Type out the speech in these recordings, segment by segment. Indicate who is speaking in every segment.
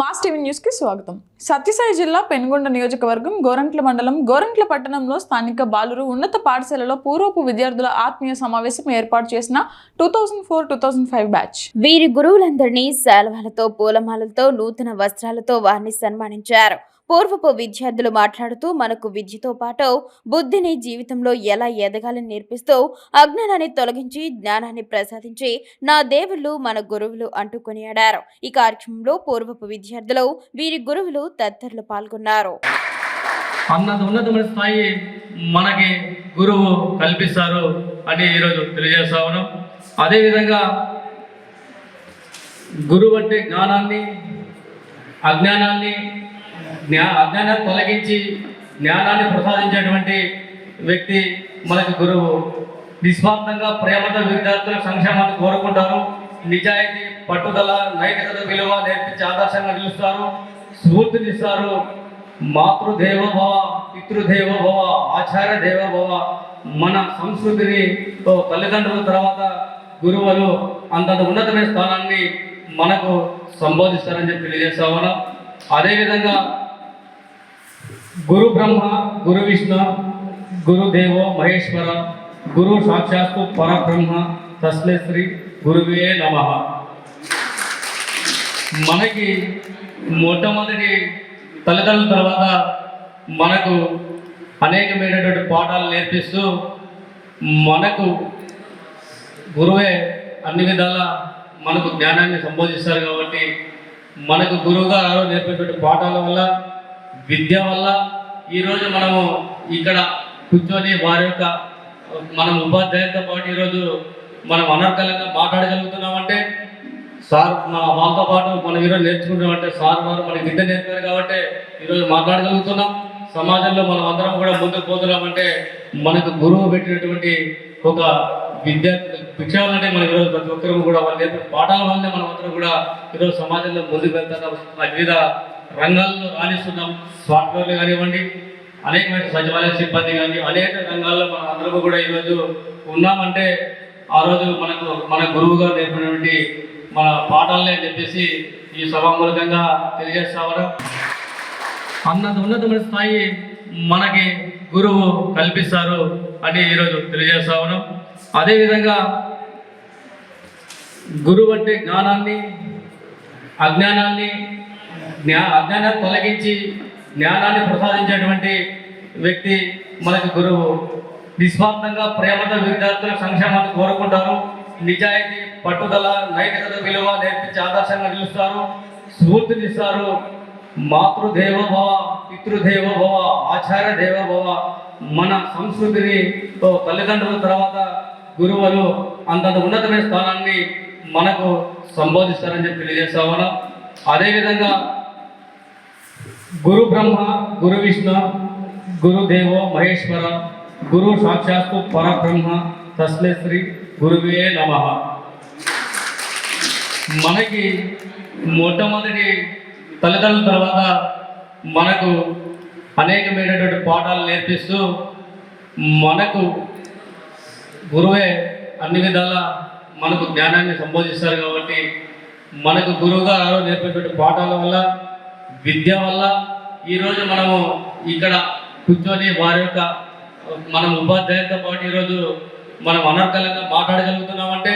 Speaker 1: mass TV న్యూస్కి స్వాగతం సత్యసాయి జిల్లా పెనుగొండ నియోజకవర్గం గోరంట్ల మండలం గోరంట్ల పట్టణంలో స్థానిక బాలురు ఉన్నత పాఠశాలలో పూర్వపు విద్యార్థుల ఆత్మీయ సమావేశం ఏర్పాటు చేసిన two four two five batch
Speaker 2: వీరి గురువులందరినీ సెలవులతో పూలమాలతో నూతన వస్త్రాలతో వారిని సన్మానించారు పూర్వపు విద్యార్థులు మాట్లాడుతూ మనకు విద్యతో పాటు బుద్ధిని జీవితంలో ఎలా ఎదగాలని నేర్పిస్తూ అజ్ఞానాన్ని తొలగించి జ్ఞానాన్ని ప్రసాదించి నా దేవుళ్ళు మన గురువులు అంటూ కొనియాడారు ఈ కార్యక్రమంలో పూర్వపు విద్యార్థులు వీరి గురువులు తదితరులు పాల్గొన్నారు
Speaker 3: మనకి గురువు కల్పిస్తారు అని ఈరోజు తెలియజేస్తా ఉన్నాం అదేవిధంగా గురువు అంటే జ్ఞానాన్ని అజ్ఞానాన్ని జ్ఞా అజ్ఞానాన్ని తొలగించి జ్ఞానాన్ని ప్రసాదించేటువంటి వ్యక్తి మనకు గురువు నిస్వార్థంగా ప్రేమతో విద్యార్థుల సంక్షేమాన్ని కోరుకుంటారు నిజాయితీ పట్టుదల నైతికత విలువ నేర్పించి ఆదర్శంగా నిలుస్తారు స్ఫూర్తినిస్తారు మాతృదేవోభవ పితృదేవోభవ ఆచార్య దేవోభవ మన సంస్కృతిని తల్లిదండ్రుల తర్వాత గురువులు అంత ఉన్నతమైన స్థానాన్ని మనకు సంబోధిస్తారని చెప్పి తెలియజేస్తా ఉన్నాం అదేవిధంగా గురు బ్రహ్మ గురు విష్ణు గురుదేవో మహేశ్వర గురు సాక్షాత్తు పరబ్రహ్మ తస్మై శ్రీ గురువే నమ మనకి మొట్టమొదటి తల్లిదండ్రుల తర్వాత మనకు అనేకమైనటువంటి పాఠాలు నేర్పిస్తూ మనకు గురువే అన్ని విధాల మనకు జ్ఞానాన్ని సంబోధిస్తారు కాబట్టి మనకు గురువుగా నేర్పేటువంటి పాఠాల వల్ల విద్య వల్ల ఈరోజు మనము ఇక్కడ కూర్చొని వారి యొక్క మనం ఉపాధ్యాయులతో పాటు ఈరోజు మనం అనర్కలంగా మాట్లాడగలుగుతున్నామంటే సార్ మన మాతో పాటు మనం ఈరోజు నేర్చుకుంటామంటే సార్ వారు మనకి విద్య నేర్పారు కాబట్టి ఈరోజు మాట్లాడగలుగుతున్నాం సమాజంలో మనం అందరం కూడా ముందుకు పోతున్నామంటే మనకు గురువు పెట్టినటువంటి ఒక విద్య భిక్షాలంటే మనం ఈరోజు ప్రతి ఒక్కరూ కూడా వాళ్ళు నేర్పిన పాఠాల వల్లనే మనం అందరం కూడా ఈరోజు సమాజంలో ముందుకు వెళ్తున్నాం వివిధ రంగాల్లో రాణిస్తున్నాం సాఫ్ట్వేర్లు కానివ్వండి అనేకమైన సచివాలయ సిబ్బంది కానీ అనేక రంగాల్లో మనం అందరూ కూడా ఈరోజు ఉన్నామంటే ఆ రోజు మనకు మన గురువుగా నేర్పినటువంటి మన పాఠాలనే చెప్పేసి ఈ సభామూలకంగా తెలియజేస్తామని అన్నత ఉన్నతమైన స్థాయి మనకి గురువు కల్పిస్తారు అని ఈరోజు తెలియజేస్తా ఉన్నాం అదేవిధంగా గురువు అంటే జ్ఞానాన్ని అజ్ఞానాన్ని అజ్ఞానాన్ని తొలగించి జ్ఞానాన్ని ప్రసాదించేటువంటి వ్యక్తి మనకు గురువు నిస్వార్థంగా ప్రేమతో విద్యార్థుల సంక్షేమాన్ని కోరుకుంటారు నిజాయితీ పట్టుదల నైతికత విలువ నేర్పించి ఆదర్శంగా నిలుస్తారు స్ఫూర్తినిస్తారు మాతృదేవోభవ పితృదేవోభవ ఆచార్య దేవోభవ మన సంస్కృతిని తల్లిదండ్రుల తర్వాత గురువులు అంతంత ఉన్నతమైన స్థానాన్ని మనకు సంబోధిస్తారని చెప్పి తెలియజేస్తా ఉన్నాం అదేవిధంగా గురు బ్రహ్మ గురు విష్ణు గురుదేవో మహేశ్వర గురు సాక్షాత్తు పరబ్రహ్మ తస్లే శ్రీ గురువే నమ మనకి మొట్టమొదటి తల్లిదండ్రుల తర్వాత మనకు అనేకమైనటువంటి పాఠాలు నేర్పిస్తూ మనకు గురువే అన్ని విధాల మనకు జ్ఞానాన్ని సంబోధిస్తారు కాబట్టి మనకు గురువుగా నేర్పేటువంటి పాఠాల వల్ల విద్య వల్ల ఈరోజు మనము ఇక్కడ కూర్చొని వారి యొక్క మనం ఉపాధ్యాయులతో పాటు ఈరోజు మనం అనర్గలంగా మాట్లాడగలుగుతున్నామంటే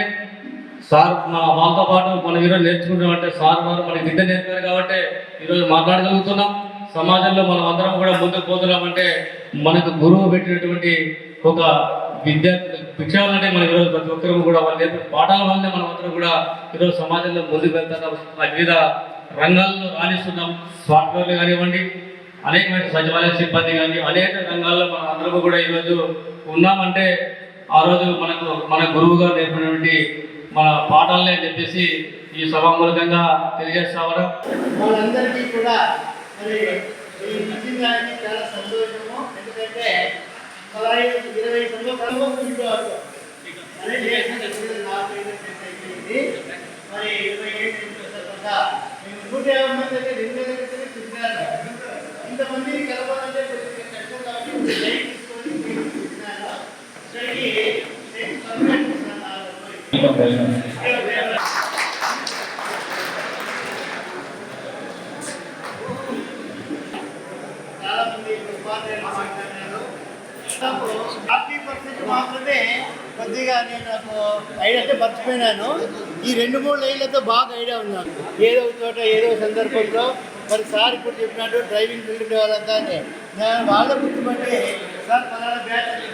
Speaker 3: సార్ మన వాళ్ళతో పాటు మనం ఈరోజు నేర్చుకుంటామంటే సార్ వారు మనకి విద్య నేర్పారు కాబట్టి ఈరోజు మాట్లాడగలుగుతున్నాం సమాజంలో మనం అందరం కూడా ముందుకు పోతున్నామంటే మనకు గురువు పెట్టినటువంటి ఒక విద్య భిక్షాలనే మనం ఈరోజు ప్రతి ఒక్కరూ కూడా వాళ్ళు నేర్పిన పాఠాల వల్లనే మనం అందరం కూడా ఈరోజు సమాజంలో ముందుకు వెళ్తున్నాం అది రంగాల్లో రాణిస్తున్నాం సాఫ్ట్వేర్లు కానివ్వండి అనేకమైన సచివాలయ సిబ్బంది కానీ అనేక రంగాల్లో మన అందరూ కూడా ఈరోజు ఉన్నామంటే ఆ రోజు మనకు మన గురువుగా నేర్పినటువంటి మన పాఠాలనే చెప్పేసి ఈ సభామూలకంగా తెలియజేస్తామడం
Speaker 4: మనందరికీ కూడా ఎందుకంటే ఇరవై మరి ఇరవై ఏడు తర్వాత నూట యాభై మంది అంటే రెండు వేల క్రితమే తిరిగారు ఇంతమందిని కలపాలంటే కొద్దిగా కష్టం కాబట్టి చాలా మంది ఉపాధ్యాయులు మాట్లాడారు నాకు పర్సెంట్ మాత్రమే కొద్దిగా నేను నాకు ఐడంటే మర్చిపోయినాను ఈ రెండు మూడు లైన్లతో బాగా ఐడియా ఉన్నాను ఏదో చోట ఏదో సందర్భంలో మరి సార్ ఇప్పుడు చెప్పినట్టు డ్రైవింగ్ ఫీల్డ్ డెవలప్ అంటే వాళ్ళ గుర్తుపట్టి సార్ పలానా బ్యాటరీ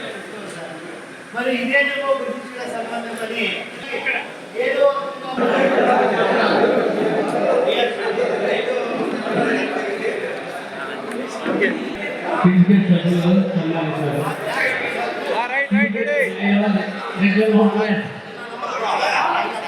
Speaker 4: మరి ఇదేమో సంబంధం అని ఇక్కడ ఏదో
Speaker 5: right right right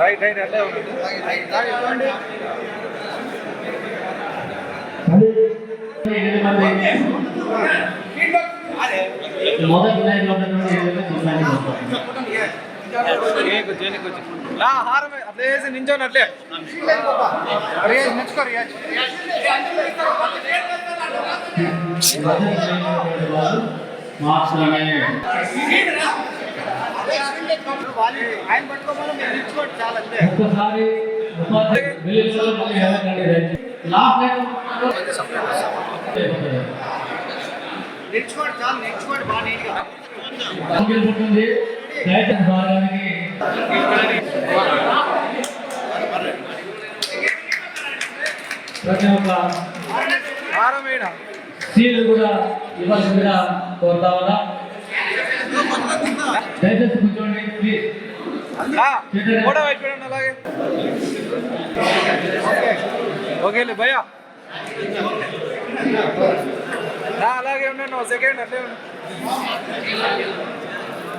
Speaker 5: right right అట్లే ఉంటుంది మొదటి లైన్ లో అట్లేసి నించోని అట్లే మెచ్చుకో మార్క్స్ ఒక్కసారి నేర్చుకోండి చాలు
Speaker 6: నేర్చుకోండి బాగా నీట్గా ఉంటుంది ప్రతి ఒక్క సీలు కూడా ఇవ్వాల్సిందిగా కోరుతా ఉన్నా దయచేసి కొంచెం
Speaker 5: కూడా వైట్ పెట్టండి అలాగే ఓకేలే భయ అలాగే ఉన్నాను ఒక సెకండ్ అట్లే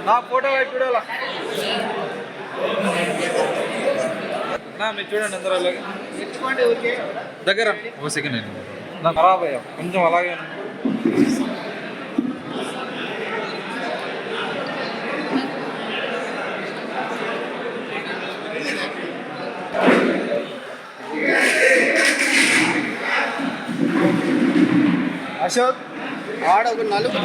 Speaker 5: నా ఫోటో వైపు చూడాలా నా మీరు చూడండి అందరూ అలాగే దగ్గర ఒక సెకండ్ అండి నా ఖరాబ్ అయ్యా కొంచెం అలాగే అశోక్ ఆడ ఒక నలుగురు